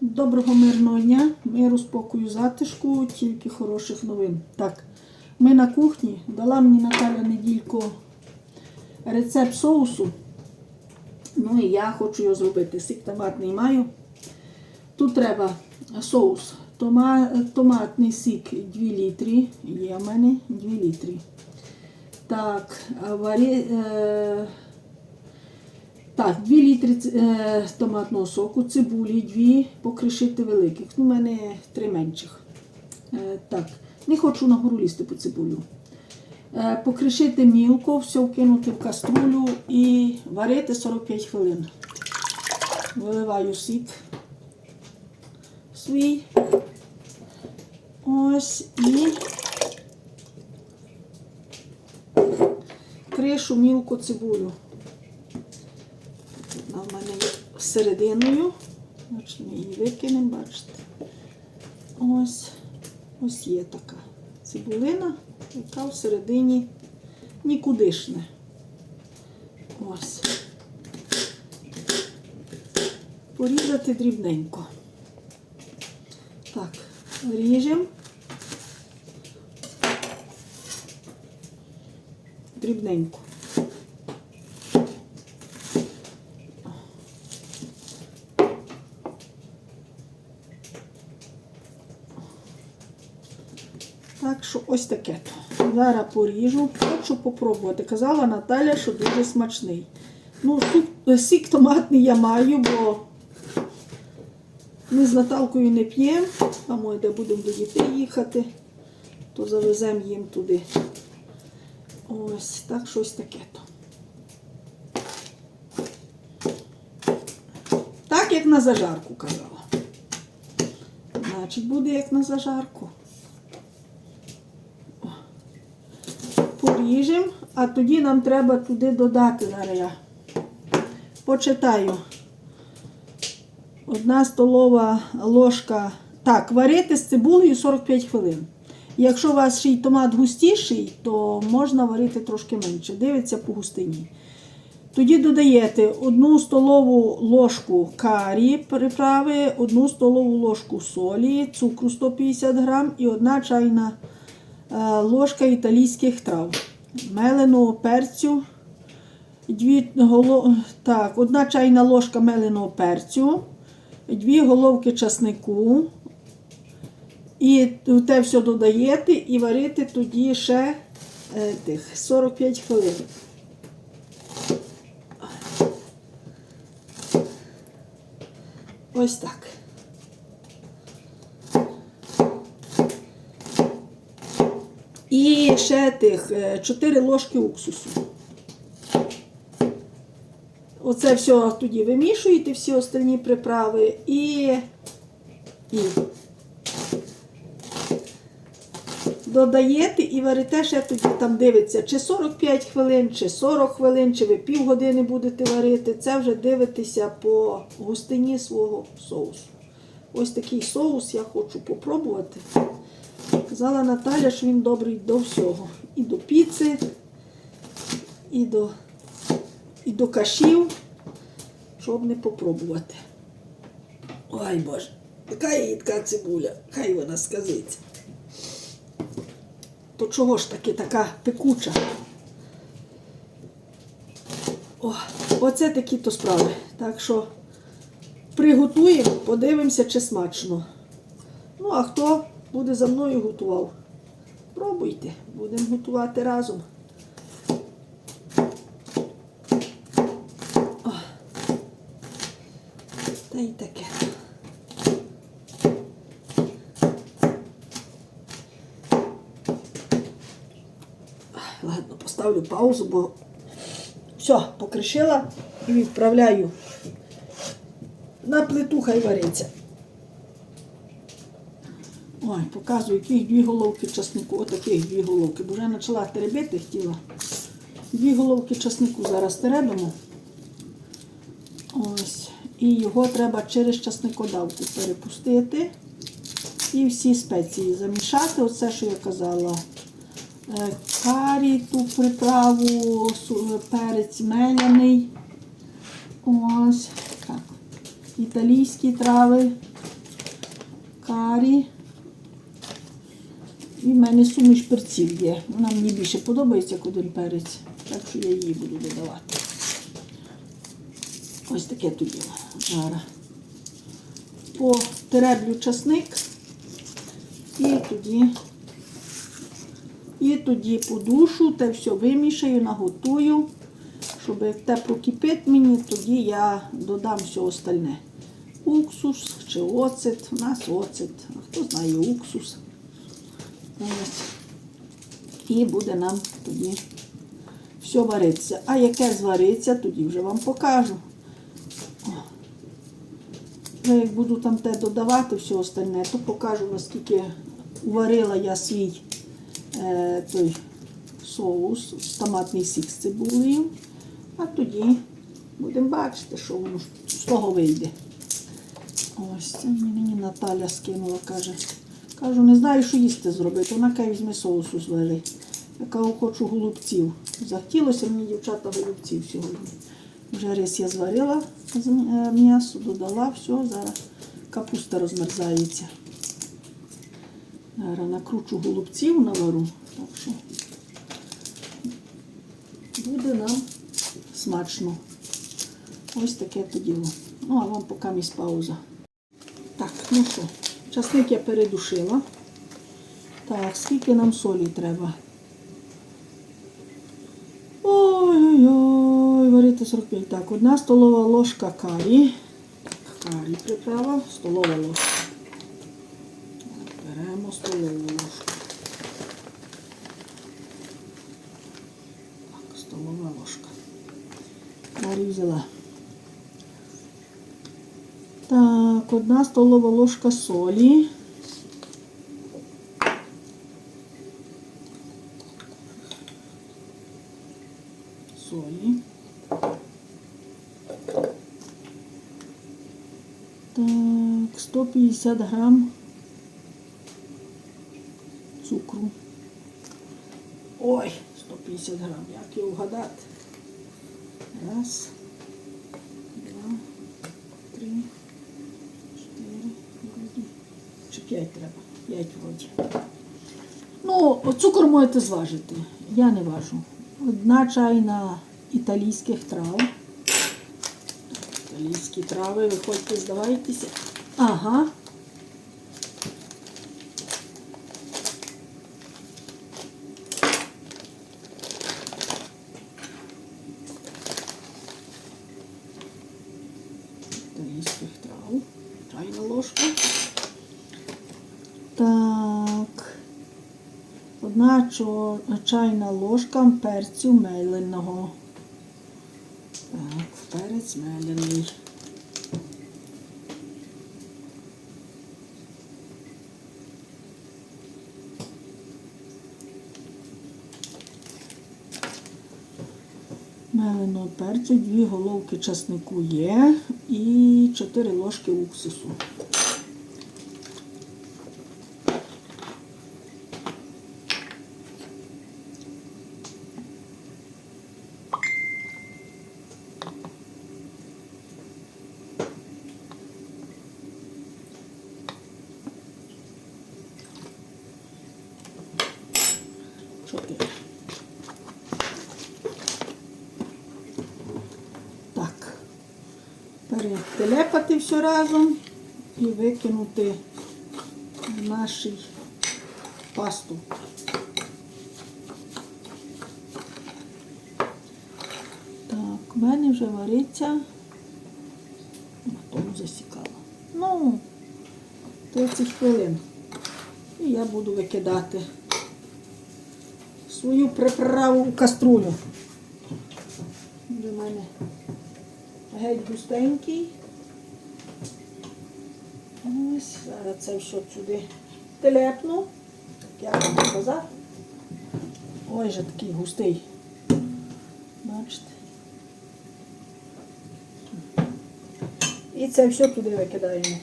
Доброго мирного дня, миру, спокою, затишку, тільки хороших новин. Так, ми на кухні. Дала мені Наталя неділько рецепт соусу. Ну і я хочу його зробити. Сік томатний маю. Тут треба соус. Тома, томатний сік 2 літри. Є в мене 2 літри. Так, варі, е, так, 2 літри е, томатного соку, цибулі, 2 покришити великих. Ну, у мене 3 менших. Е, так, не хочу на гору лізти по цибулю. Е, покришити мілко, все вкинути в каструлю і варити 45 хвилин. Виливаю сік свій. Ось і кришу мілку цибулю. Вона в мене є серединою. Значить, ми її викинемо, бачите. Ось ось є така цибулина, яка всередині нікудишне. Ось. Порізати дрібненько. Так, ріжемо. Дрібненько. Так що ось таке. то. Зараз поріжу, хочу попробувати. Казала Наталя, що дуже смачний. Ну, сік, сік томатний я маю, бо ми з Наталкою не п'ємо, а ми де будемо до дітей їхати, то завеземо їм туди. Ось, так щось таке то. Так, як на зажарку казала. Значить, буде як на зажарку. Поріжемо, а тоді нам треба туди додати зараз я почитаю. Одна столова ложка. Так, варити з цибулею 45 хвилин. Якщо у вас ще й томат густіший, то можна варити трошки менше. Дивиться по густині. Тоді додаєте одну столову ложку карі приправи, одну столову ложку солі, цукру 150 грам і одна чайна е, ложка італійських трав, меленого перцю, дві голо... так, одна чайна ложка меленого перцю, дві головки часнику. І те все додаєте і варити тоді ще е, тих 45 хвилин. Ось так. І ще тих 4 ложки уксусу. Оце все тоді вимішуєте, всі остальні приправи і, і додаєте і варите ще тоді там дивиться, чи 45 хвилин, чи 40 хвилин, чи ви півгодини будете варити. Це вже дивитеся по густині свого соусу. Ось такий соус я хочу попробувати. Казала Наталя, що він добрий до всього. І до піци, і до, і до кашів, щоб не попробувати. Ой Боже, яка їдка цибуля, хай вона сказиться. То чого ж таки така пекуча? О, оце такі то справи. Так що приготуємо, подивимося, чи смачно. Ну, а хто буде за мною готував? Пробуйте, будемо готувати разом. О, та й таке. Ладно, поставлю паузу, бо все, покришила і відправляю на плиту, хай вариться. Ой, показую, яких дві головки часнику. Отаких дві головки. Бо вже почала теребити хотіла. Дві головки часнику зараз теребимо. Ось. І його треба через часникодавку перепустити. І всі спеції замішати. Оце, що я казала. Е, Карі, ту приправу, перець меляний. Ось. Так. Італійські трави. карі. І в мене суміш перців є. Вона мені більше подобається, як один перець. Так що я її буду додавати. Ось таке тоді зараз. Потереблю часник і тоді, і тоді подушу, те все вимішаю, наготую. Щоб як те прокипить мені, тоді я додам все остальне. Уксус чи оцет. У нас оцет, а хто знає уксус. Ось. І буде нам тоді все варитися. А яке звариться, тоді вже вам покажу. Я як буду там те додавати все остальне, то покажу, наскільки уварила я свій е, той соус, томатний сік з цибулею. А тоді будемо бачити, що воно з того вийде. Ось це мені Наталя скинула, каже. Кажу, не знаю, що їсти зробити. Вона каже, візьми соусу звари. Я кажу, хочу голубців. Захотілося мені, дівчата, голубців сьогодні. Вже рис я зварила з е, м'ясо, додала, все, зараз капуста розмерзається. Зараз накручу голубців навару. Так що буде нам смачно. Ось таке то діло. Ну, а вам поки місь пауза. Так, ну що, часник я передушила. Так, скільки нам солі треба? Ой-ой-ой, варити 45. Так, одна столова ложка карі. Карі приправа, столова ложка. Беремо столову ложку. Так, столова ложка. Карі взяла. Так, одна столова ложка солі. Солі. Так, 150 грам цукру. Ой, 150 грам. Як його вгадати? Раз, 5 треба, 5 вроді. Ну, цукор можете зважити. Я не важу. Одна чайна італійських трав. Італійські трави, виходьте, здавайтеся. Ага, чайна ложка перцю меленого. Так, перець мелений. Меленого перцю, дві головки часнику є і 4 ложки уксусу. Чотири. Так. Перетелепати все разом і викинути в нашу пасту. Так, в мене вже вариться. Тому засікала. Ну, 30 хвилин. І я буду викидати свою приправу у каструлю. До мене геть густенький. Ось, зараз це все сюди телепну. Як вам показати? Ой, же такий густий. Бачите? І це все туди викидаємо.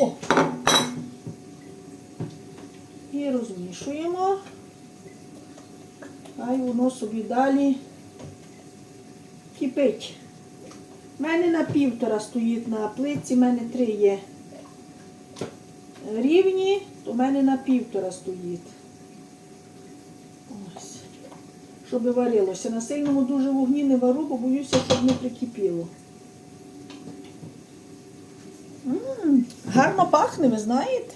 О! І розмішуємо. Хай воно собі далі кипить. У мене на півтора стоїть на плитці, в мене три є рівні, то в мене на півтора стоїть. Ось. Щоб варилося. На сильному дуже вогні не вару, бо боюся, щоб не прикипіло. М, гарно пахне, ви знаєте?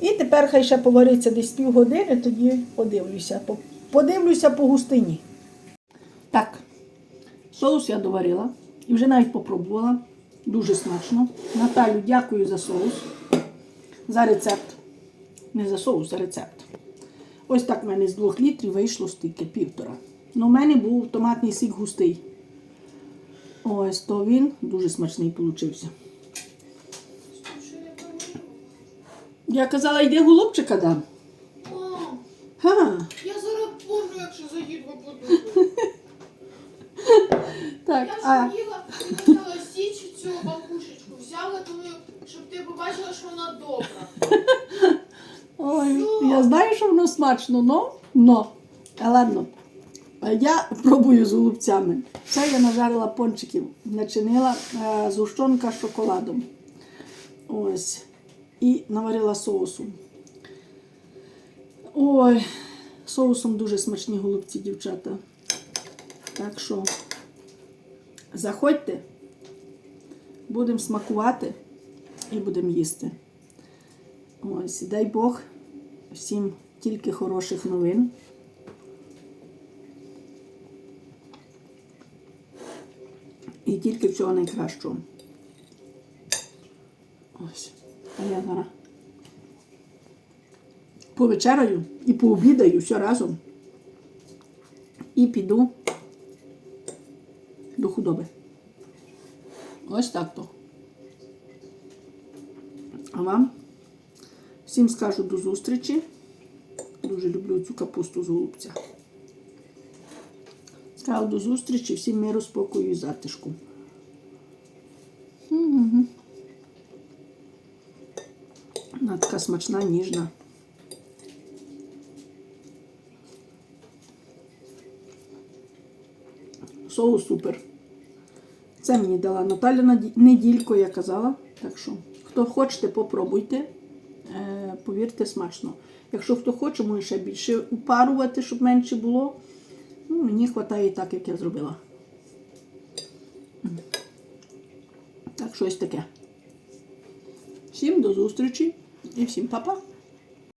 І тепер хай ще повариться десь півгодини, тоді подивлюся. По- Подивлюся по густині. Так, соус я доварила і вже навіть попробувала. Дуже смачно. Наталю, дякую за соус, за рецепт. Не за соус, за рецепт. Ось так в мене з двох літрів вийшло стільки півтора. Ну, у мене був томатний сік густий. Ось то він дуже смачний получився. Я казала, йди голубчика дам. Ха, я зараз помру, якщо заїду так, Я а, ж їла, хотіла січ цю бабушечку, взяла, тому щоб ти побачила, що вона добра. ой, Що? я знаю, що воно смачно, но, но. А ладно. А Я пробую з голубцями. Це я нажарила пончиків, начинила е, згущенка з шоколадом. Ось. І наварила соусу. Ой, соусом дуже смачні голубці, дівчата. Так що заходьте, будемо смакувати і будемо їсти. Ось, дай Бог всім тільки хороших новин. І тільки всього найкращого. Ось. А я зараз повечеряю і пообідаю все разом. І піду до худоби. Ось так то. А вам всім скажу до зустрічі. Дуже люблю цю капусту з голубця. Сказав до зустрічі, всім миру, спокою і затишку. Вона така смачна, ніжна. Соус супер. Це мені дала Наталя неділько, я казала. Так що, хто хочете, попробуйте. Е, повірте, смачно. Якщо хто хоче, може ще більше упарувати, щоб менше було. Ну, мені вистачає так, як я зробила. Так, щось таке. Всім до зустрічі і всім па-па.